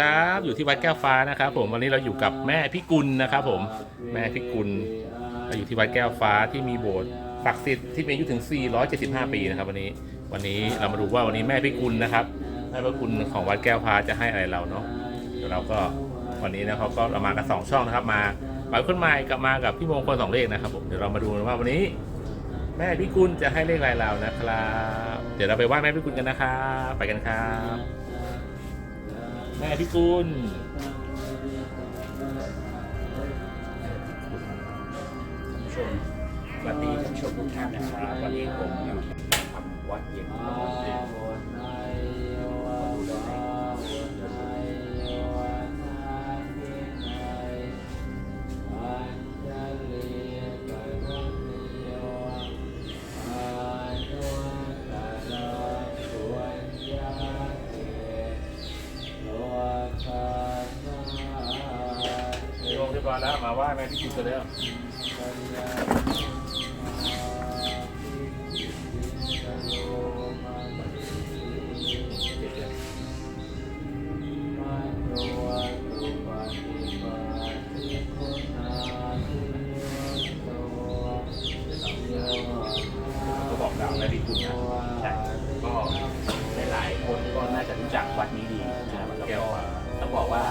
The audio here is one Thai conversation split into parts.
ครับอยู่ที่วัดแก้วฟ้านะครับ ผมวันนี้เราอยู่กับแม่พิกุลนะครับผมแม่พิกุลเราอยู่ที่วัดแก้วฟ้าที่มีโบสถ์ศักดิ์สิทธิ์ที่มีอายุถึง 475 ปีนะครับ วันนี้วันนี้เรามาดูว่าวันนี้แม่พิกุลนะครับแม่พิกุลของวัดแก้วฟ้าจะให้อะไรเราเนาะเดี๋ยวเราก็วันนี้นะเขาก็เรามากันสองช่องนะครับ มาหมายคนใหม่กับมากับพี่มงคลสองเลขนะครับผมเดี๋ยวเรามาดูว่าวันนี้ แม่พิกุลจะให้เลขอะไรเรานะครับ เดี๋ยวเราไปไหว้แม่พิกุลกันนะครับไปกันครับ แม่พิกุลชมสวัสดีท่านผู้ชมทุกท่านนะครับวันนี้ผมอยู่ที่วัดเย็น ย็นลงเรียบร้อยแล้วมาไหว้แม่พิกุลกันแล้วก็บอกกล่าวแม่พิกุลนะใช่ก็หลายๆคนก็น่าจะรู้จักวัดนี้ดีนะครับแล้วก็ต้องบอกว่า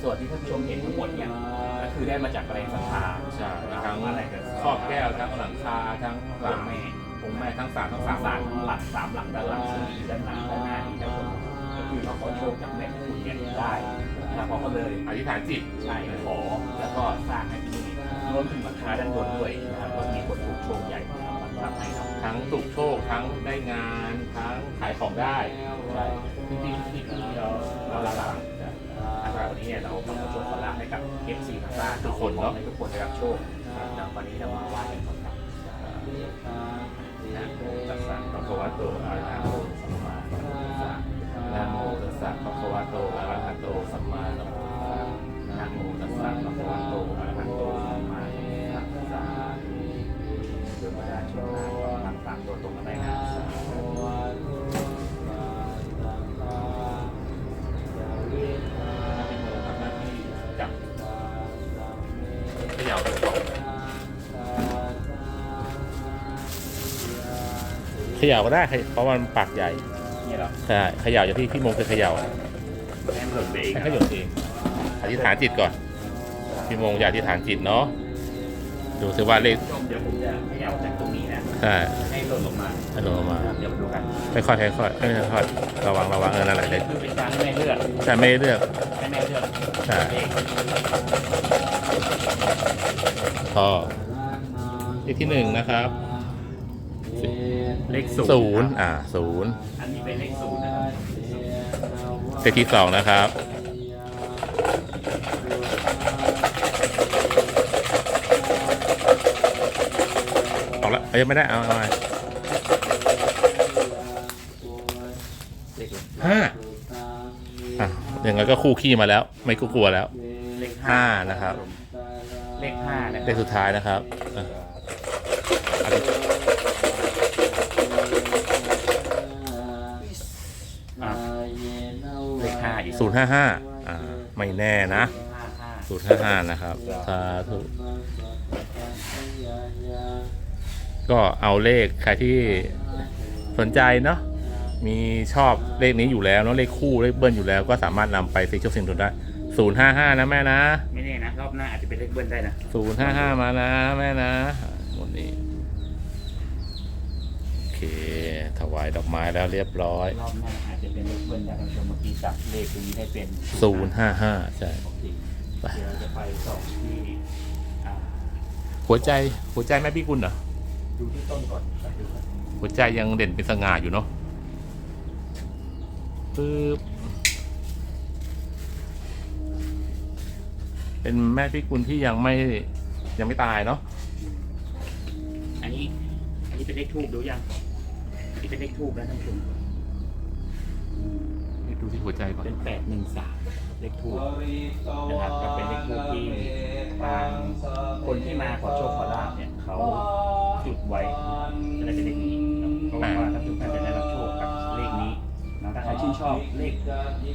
ส่วนที่ท่านผู้ชมเห็นทั้งหมดเนี่ย คือได้มาจากแรงศรัทธาใช่ทั้ทั้งงอะไรกันครอบแก้วทั้งหลังคาทั้งหลังแม่องค์แม่ทั้งสามทั้งสาสามมหลังหลักสามหลังด้านหลังสี่ด้านหน้าด้านหน้านี่ครับผมก็คือมาขอโชคจากแม่พิกุลเนี่ยได้แล้วเขาก็เลยอธิษฐานจิตใช่ขอแล้วก็สร้างให้ที่นี่รวมถึงหลังคาด้านบนด้วยนะครับก็มีคนถูกโชคใหญ่นะครับมาทำให้ครับทั้งถูกโชคทั้งได้งานทั้งขายของได้ใช่พี่พี่พี่พี่เราเราเราละละ ลาลางนะครับวันนี้เนี่ยเราต้องมาโชคขอลาภให้กับ FC ทางบ้านทุกคนเนอะให้ทุกคนได้รับโชคนะครับวันนี้เรามาไหว้กันก่อนครับนะโมตัสสะพระควะโตอะระหะโตสัมมาสัมพุทธัสสะนะโมตัสสะพระควะโตอะระหะโตสัมมาสัมพุทธัสสะนะโมตัสสะพระควะโตอะระหะโตสัมมาสัมพุทธัสสะเดี๋ยวมาได้ช่วงหน้าก็ทำตามตัวตรงกันได้นะ เขย่าไปก่อนเขย่าก็ได้เพราะมันปากใหญ่นี่เหรอใช่เขย่าอย่างที่พี่มงเคยเขย่าให้มันหล่นไปเองให้เขาหยดเองอธิษฐานจิตก่อน พี่มงอย่าอธิษฐานจิตเนาะดูซิว่าเลขชมเดี๋ยวผมจะให้เอาจากตรงนี้นะใช่ให้หล่นลงมาให้ลงมาเดี๋ยวมาดูกันค่อยๆค่อยๆเอ้ยค่อยๆระวังระวังเออนั่นแหละเลยคือเป็นการให้แม่เลือกใช่ไม่ได้เลือกให้แม่เลือกใช่เล ขพอเลขที่หนึ่งนะครับเลขศูศูนนย์ย์อ่าศูนย์อันนี้เป็นเลขศูนย์นะครับเลขที่สองนะครับออกแล้วเอ้ยไม่ได้เอาเอาเอาเลขห้าอะอย่างไงก็คู่ขี้มาแล้ว ไม่กลัวแล้วเลขห้านะครับ เลขห้านะคเลรับขสุดท้ายนะครับอะอันนี้อะเลขห้าอีกศูนย์ห้าห้าอ่าไม่แน่นะห้าห้าศูนย์ห้าห้านะครับสาธุก็เอาเลขใครที่สนใจเนาะมีชอบเลขนี้อยู่แล้วเนาะเลขคู่เลขเบิ้ลอยู่แล้วก็สามารถนำไปเซ็กชวลสิงทุนได้ศูนย์ห้าห้านะแม่นะ ไม่แน่นะ รอบหน้าอาจจะเป็นเลขเบิ้ลได้นะศูนย์ห้าห้ามานะแม่นะหมดนี้โอเค ถวายดอกไม้แล้วเรียบร้อยรอบหน้าอาจจะเป็นเลขเบิ้ลได้ท่านผู้ชมเมื่อกี้จับเลขตรงนี้ได้เป็นศูนย์ห้าห้าใช่ปกติไป เดี๋ยวเราจะไปส่องที่อ่าหัวใจหัวใจแม่พี่กุลเหรอ ดูที่ต้นก่อนไปดูกันหัวใจยังเด่นเป็นสง่าอยู่เนาะปึ๊บ เป็นแม่พี่กุลที่ยังไม่ยังไม่ตายเนาะอันนี้ อันนี้เป็นเลขทูบดูยังอันนี้เป็นเลขทูบแล้วท่านผู้ชมให้ดูที่หัวใจก่อนเป็นแปดหนึ่งสามเลขทูบนะครับก็เป็นเลขทูบที่ทางคนที่มาขอโชคขอลาบเนี่ยเขาจุดไว้จะได้เป็นเลขนี้เนาะเพราะว่าท่านทุกท่านจะได้รับโชคกับเลขนี้นะถ้าใครที่ชื่นชอบเลข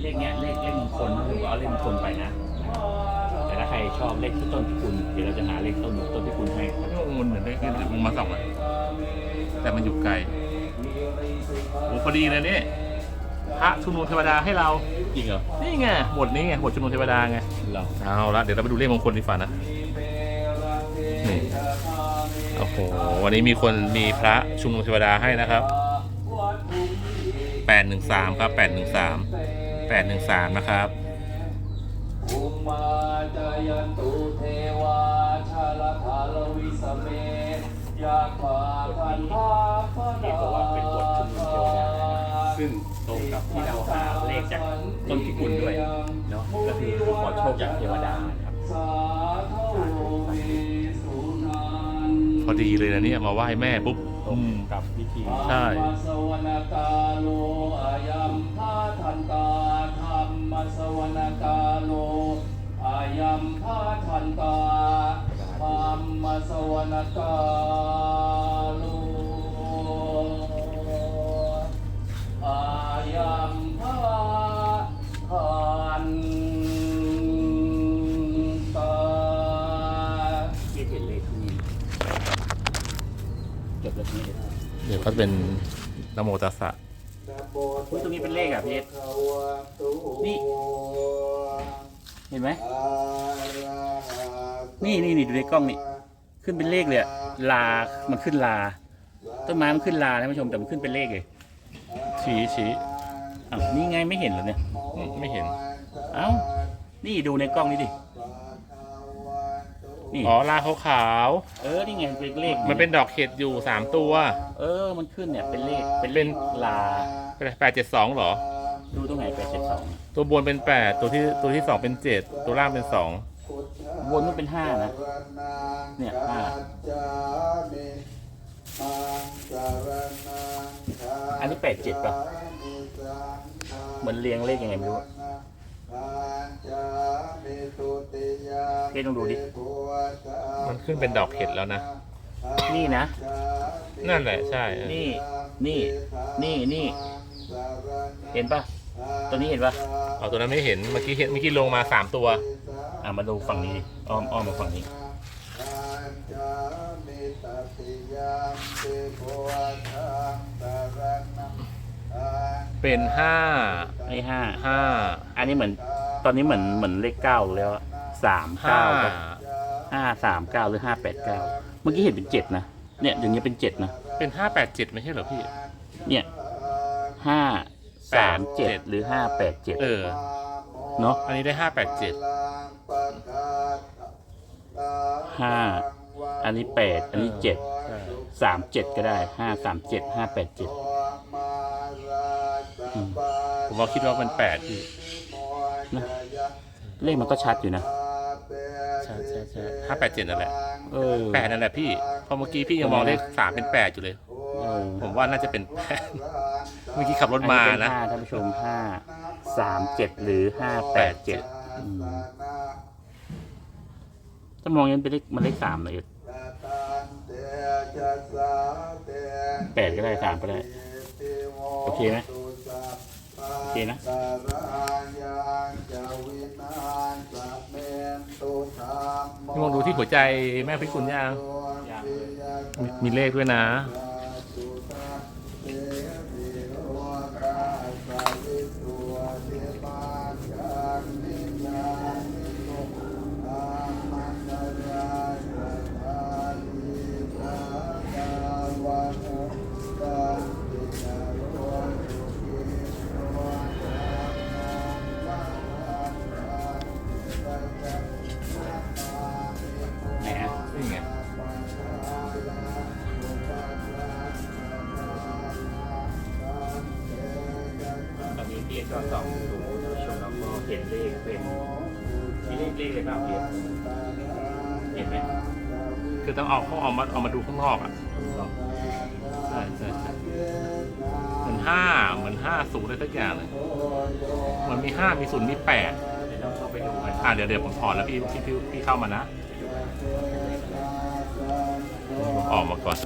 เลขเนี้ยเลขเลขมงคลผมก็เอาเลขมงคลไปนะแต่ถ้าใค รชอบเลขที่ต้นพิกุลเดี๋ยวเราจะหาเลขต้นต้นพิกุลให้มันเหมือนได้แค่เดี๋ยวมึงมาส่องอะแต่มันอยู่ไกลโอ้พอดีเลยเนี่ยพระชุมนุมเทวดาให้เราจริงเหรอนี่ไงบทนี้ไงบทชุมนุมเทวดาไงเหรอเอาละเดี๋ยวเราไปดูเลขมงคลดีกว่านะนี่โอ้โหวันนี้มีคนมีพระชุมนุมเทวดาให้นะครับแปดหนึ่งสามครับแปดหนึ่งสามแปดหนึ่งสามนะครับ อุมาจายันตุเทวาชาลทาลวิสเมยาปาคันธาปเรียกว่าเป็นบทชุมนุมเทวดาซึ่งตรงกับที่เราหาเลขจากต้นพิกุลด้วยเนาะก็คือขอโชคจากเทวดานะครับสาธุวิสุนันพอดีเลยนะเนี่ยมาไหว้แม่ปุ๊บตรงกับวิธีใช่ธรรมสวนกาโลอายัมพาทันตาธรร มสวนกาโลอายัมพาทันตาธรรมสวนกาโลอายัมพาทันตาที่เห็นเลขที่จบแล้วที่เดี๋ยวก็เป็นนโมตัสสะอุ๊ยตรงนี้เป็นเลขอะพี่ ไหมนี่นี่นี่ดูในกล้องนี่ขึ้นเป็นเลขเลยอะลา มันขึ้นลา ต้นไม้มันขึ้นลาท่านผู้ชมแต่มันขึ้นเป็นเลขเลยชี้ชี้อ้าวนี่ไงไม่เห็นเหรอเนี่ยอืมไม่เห็น เอ้า นี่ดูในกล้องนี่ดินี่อ๋อลาขาวเออ นี่ไงเป็นเลขๆมันเป็นดอกเห็ดอยู่สามตัว เออ มันขึ้นเนี่ยเป็นเลข เป็นเป็เลนขลาแปดเจ็ดสองหรอ ตัวบนเป็นแปดตัวที่ตัวที่สองเป็นเจ็ดตัวล่างเป็นสองวนมันเป็นห้านะ เนี่ยห้าอันนี้แปดเจ็ดป่ะเหมือนเรียงเลขยังไงไม่รู้เฮ้ยลองดูดิ มันขึ้นเป็นดอกเห็ดแล้วนะ นี่นะ นั่นแหละใช่เออนี่ นี่ นี่ นี่ เห็นปะตัวนี้เห็นปะ เอาตัวนั้นไม่เห็นเมื่อกี้เห็นเมื่อกี้ลงมาสามตัว อะมาดูฝั่งนี้ดิอ้อมอ้อมมาฝั่งนี้เป็นห้าไอ้ห้าห้าอันนี้เหมือน ตอนนี้เหมือนเหมือนเลขเก้าแล้วอะสามห้าเก้าปะห้าสามเก้าหรือห้าแปดเก้าเมื่อกี้เห็นเป็นเจ็ดนะเนี่ยอย่างเงี้ยเป็นเจ็ดนะเป็นห้าแปดเจ็ดไม่ใช่เหรอพี่เนี่ยห้า สามเจ็ดหรือห้าแปดเจ็ดเออ เนาะอันนี้ได้ห้าแปดเจ็ดห้าอันนี้แปดอันนี้เจ็ดสามเจ็ดก็ได้ห้าสามเจ็ดห้าแปดเจ็ดผมว่าคิดว่ามันแปดพี่นะเลขมันก็ชัดอยู่นะใช่ใช่ใช่ห้าแปดเจ็ดนั่นแหละเออแปดนั่นแหละพี่เพอเมื่อกี้พี่ยังมองเลขสามเป็นแปดอยู่เลยเออผมว่าน่าจะเป็นแปด เมื่อกี้ขับรถมาอัเป็นะ ห้าท่านผู้ชมห้าสามเจ็ดหรือห้าแปดเจ็ดถ้ามองอยันเป็นเลขมันเลขสามเลยแปดก็ได้สามก็ได้ โอเคไหมโอเคนะพี่มองดูที่หัวใจแม่พิกุลยังมีมีเลขด้วยนะ คือต้องเอาเขาเอามาเอามาดูข้างนอกอะใช่ใช่ใช่เหมือนห้าเหมือนห้าศูนย์อะไรสักอย่างเลยมันมีห้ามีศูนย์มีแปดเดี๋ยวเราเข้าไปดูกันอะเดี๋ยวเดี๋ยวผมถอนแล้วพี่พี่พี่พี่เข้ามานะผมออกมาก่อน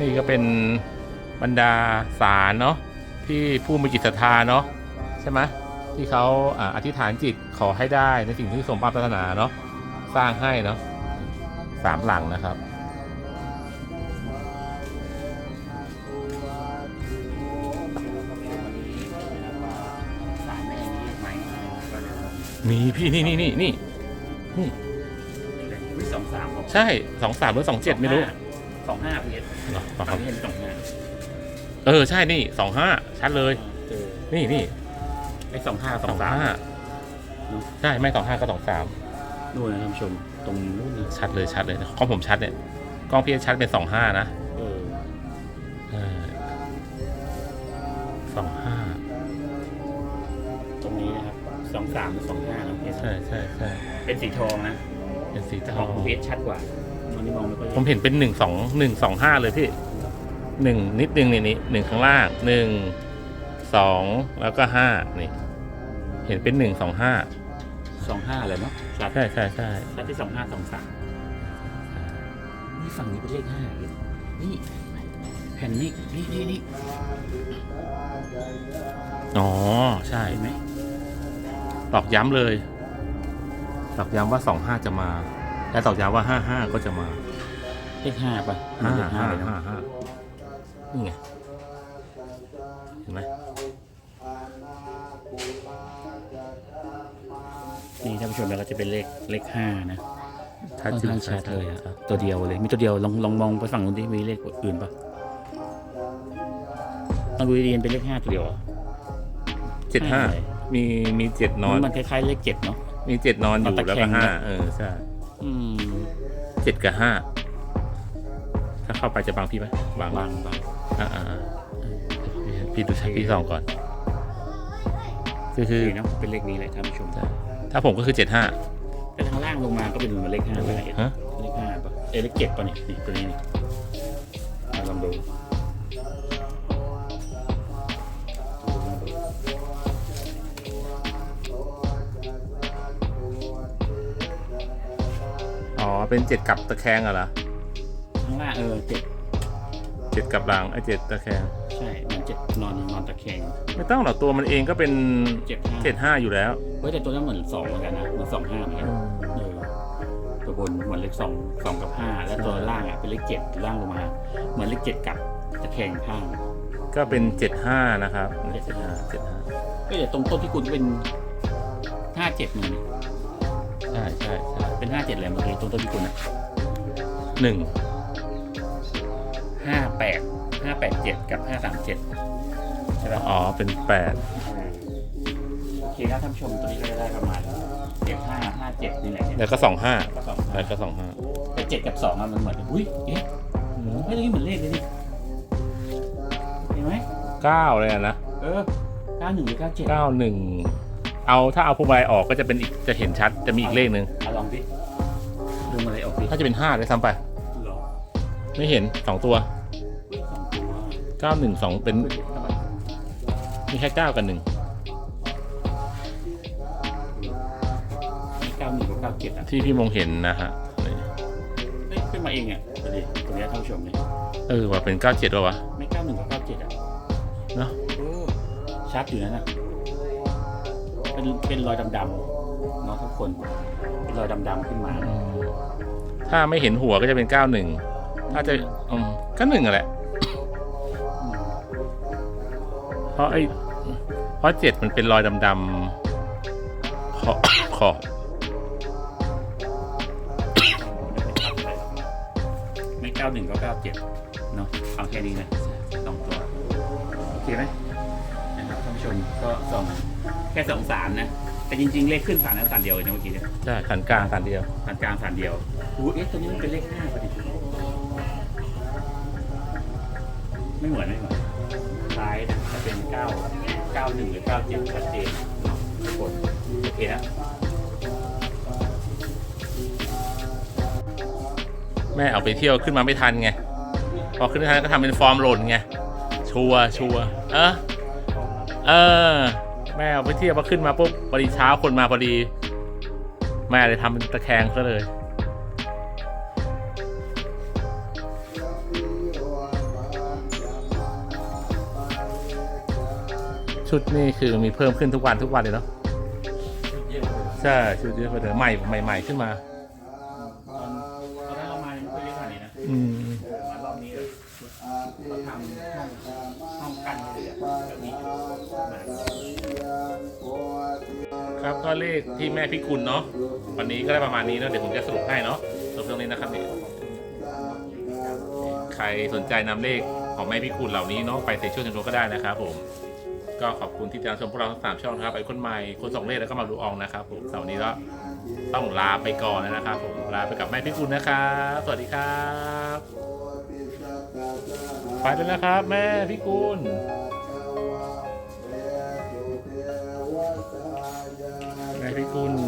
นี่ก็เป็นบรรดาสารเนาะที่ผู้มีจิตศรัทธาเนาะใช่ไหมที่เขาอ่าอธิษฐานจิตขอให้ได้ในสิ่งที่สมปรารถนาเนาะสร้างให้เนาะสามหลังนะครับสารแม่นี้ไหมก็เดี๋ยวเรามีพี่นี่นี่นี่นี่นี่วิสองสามของใช่สองสามหรือสองเจ็ดไม่รู้ สองห้าพีเอสเหรอตอนนี้เห็นสองห้าเออใช่นี่สองห้าชัดเลยเออนี่นี่ไอ้สองห้าสสอองงสามห้าใช่ไม่สองห้าก็สองสามนู่นนะท่านผู้ชม ตรงนู้นเลยชัดเลยชัดเลยกล้องผมชัดเนี่ยกล้องพี่ชัดเป็นสองห้านะเออสองห้าตรงนี้นะครับสองสามหรือสองห้าน้องเพชรใช่ใช่ใช่เป็นสีทองนะเป็นสีแต่ทขอองงคุณเพชรชัดกว่า ตอนนี้มองไม่ค่อยผมเห็นเป็นหนึ่งสองหนึ่งสองห้าเลยพี่หนึ่งนิดนึงนี่นี่หนึ่งข้างล่างหนึ่งสองแล้วก็ห้านี่ เห็นเป็นหนึ่งสองห้าสองห้าเลยเนาะชัดใช่ใช่ใช่ชัดที่สองห้าสองสามนี่ฝั่งนี้เป็นเลขห้าเลยนี่แผ่นนี้นี่นี่นี่อ๋อใช่ เห็นไหมตอกย้ำเลย ตอกย้ำว่าสองห้าจะมา และตอกย้ำว่าห้าห้าก็จะมาเลขห้าป่ะห้าเลขห้าห้าเลยเนห้าอะห้านี่ไงเห็นไหมนี่ท่านผู้ชมแล้วก็จะเป็นเลขเลขห้านะชัดค่อนจริงข้างชัดชัดเลยอะตัวเดียวเลยมีตัวเดียวลองลองมองไปฝั่งนู้นดิมีเลขอื่นป่ะลองดูดีๆเป็นเลขห้าตัวเดียวอะเจ็ดห้าใช่มีมีเจ็ดนอนมันคล้ายๆเลขเจ็ดเนาะมีเจ็ดนอนอยู่นอนตะแล้วแคก็งห้านะเออใช่ อืมเจ็ดกับห้าถ้าเข้าไปจะบังพี่ไหมบังบางบางอ่าอ่าอ่าพี่ดูชัดพี่สองก่อน คือคือดีเนาะเป็นเลขนี้เลยท่านผู้ชมถ้าผมก็คือเจ็ดห้าแต่ทางล่างลงมาก็เป็นเลขห้าไปฮะเลขห้าป่ะเอยเลขเจ็ดป่ะนี่นี่ตัวนี้นี่เอาลองดู เป็นเจ็ดกับตะแคงอะเหรอข้างล่างเออเจ็ดเจ็ดกับหลังไอ้เจ็ดตะแคง ใช่มันเจ็ดนอนนอนตะแคงไม่ต้องหรอกตัวมันเองก็เป็นเจ็ดห้าเจ็ดห้าอยู่แล้วเฮ้ยแต่ตัวนั้นเหมือนสองเหมือนกันนะเหมือนสองห้าเหมือนกันเออตัวบนเหมือนเลขสองสองกับห้าแล้วตัวล่างอะเป็นเลขเจ็ดล่างลงมา เหมือนเลขเจ็ดกับตะแคงข้างก็เป็นเจ็ดห้านะครับเจ็เจ็ดดห้าห้าเจ็ดห้าก็แต่ตรงต้นที่คุณเป็นห้าเจ็ดหนึ่งใช่ใช่ใช่เป็นห้าเจ็ดเลยเมื่อกี้ตรงต้นที่คุณอะหนึ่งห้าแปดห้าแปดเจ็ดกับห้าสามเจ็ดใช่ไหมอ๋อเป็นแปดโอเคนะท่านผู้ชมตัวนี้ก็จะได้ประมาณเจ็ดห้าห้าเจ็ดนี่แหละเนี่ยแล้วก็สองห้าก็สองแล้วก็สองห้าแต่เจ็ดกับสองอะมันเหมือนอุ้ยเอ๊ะไม่ได้เหมือนเลขเลยดิเห็นไหมเก้าเลยอะนะเออเก้าหนึ่งหรือเก้าเจ็ดเก้าหนึ่ง เอาถ้าเอาพวงมาลัยออกก็จะเป็นอีกจะเห็นชัดจะมีอีกเลขหนึ่งเอาลองดิดูอะไรออกดิถ้าจะเป็นห้าเลยซ้ำไปหรอไม่เห็นสองตัวเฮ้ยสองตัวเก้าหนึ่งสองเป็นทำไมมีแค่เก้ากับหนึ่งมีเก้าหนึ่งกับเก้าเจ็ดอะที่พี่มองเห็นนะฮะนี่เฮ้ยขึ้นมาเองอะดูดิตัวนี้ท่านผู้ชมเนี่ยเออว่าเป็นเก้าเจ็ดวะไม่เก้าหนึ่งกับเก้าเจ็ดอะเนาะชัดอยู่นั่นน่ะ เป็นเป็นรอยดำๆเนาะทุกคนเป็นรอยดำๆขึ้นมา อืมถ้าไม่เห็นหัวก็จะเป็นเก้าหนึ่งถ้าจะอืมก็หนึ่งอะแหละอืมเพราะไอ้เพราะเจ็ดมันเป็นรอยดำๆขอบ ขอบไม่เก้าหนึ่งก็เก้าเจ็ดเนาะเอาแค่นี้นะสองตัว โอเคไหม นะครับท่านผู้ชมก็สองแค่สองสารนะ แต่จริง ๆ เลขขึ้นสารนั้นสารเดียวเลยนะเมื่อกี้เนี่ยใช่ขันกลางขันเดียวสารกลางสารเดียวอู้เอ๊ะตัวนี้มันเป็นเลขห้าพอดีไม่เหมือนไม่เหมือนคล้ายนะจะเป็นเก้าเก้าหนึ่งหรือเก้าเจ็ดชัดเจนเนาะทุกคนโอเคนะแม่เอาไปเที่ยวขึ้นมาไม่ทันไง พอขึ้นไม่ทันก็ทำเป็นฟอร์มหล่นไง ชัวร์ชัวร์เออ เออ แม่เอไปเที่ยวมาขึ้นมาปุ๊บพอดีเช้าคนมาพอดี แม่เลยทำเป็นตะแคงซะเลยชุดนี่คือมีเพิ่มขึ้นทุกวันทุกวันเลยเนาะใช่ชุดเยอะกว่าเดิมใหม่ใหม่ขึ้นมา ที่แม่พิกุลเนาะวันนี้ก็ได้ประมาณนี้เนาะเดี๋ยวผมจะสรุปให้เนาะสรุปตรงนี้นะครับนี่ใครสนใจนำเลขของแม่พิกุลเหล่านี้เนาะไปเซ็นช่วยชมรมก็ได้นะครับผมก็ขอบคุณที่ติดตามชมพวกเราทั้งสามช่องนะครับไอ้คนใหม่คนส่งเลขแล้วก็มาดูอองนะครับผมแต่วันนี้ก็ต้องลาไปก่อนนะครับผมลาไปกับแม่พิกุลนะครับสวัสดีครับไปแล้วนะครับ แม่พิกุล แม่พิกุล